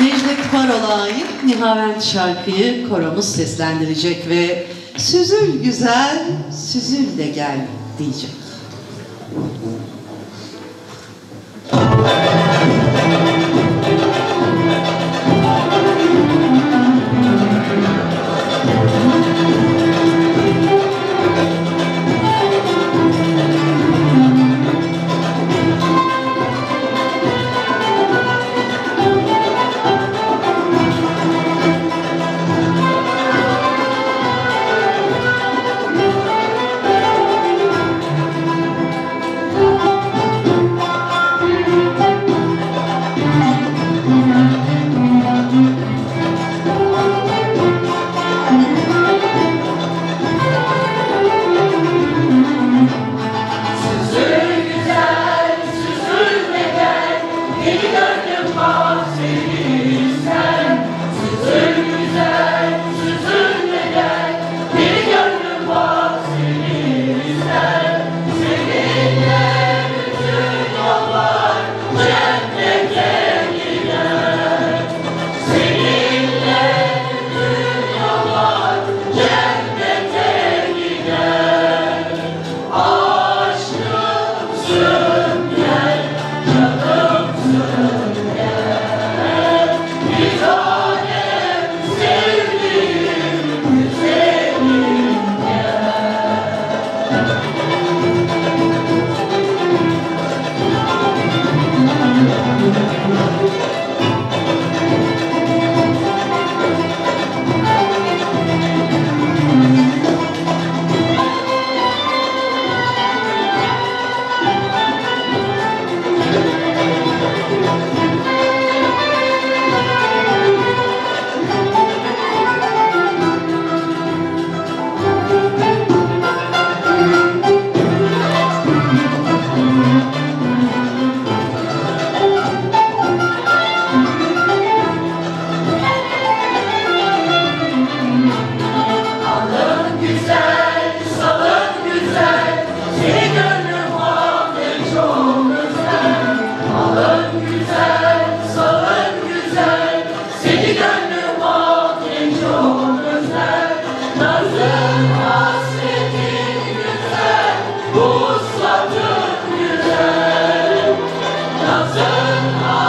Necdet Parol'a ait Nihavent şarkıyı koromuz seslendirecek ve Süzül güzel, süzül de gel diyecek. Santa.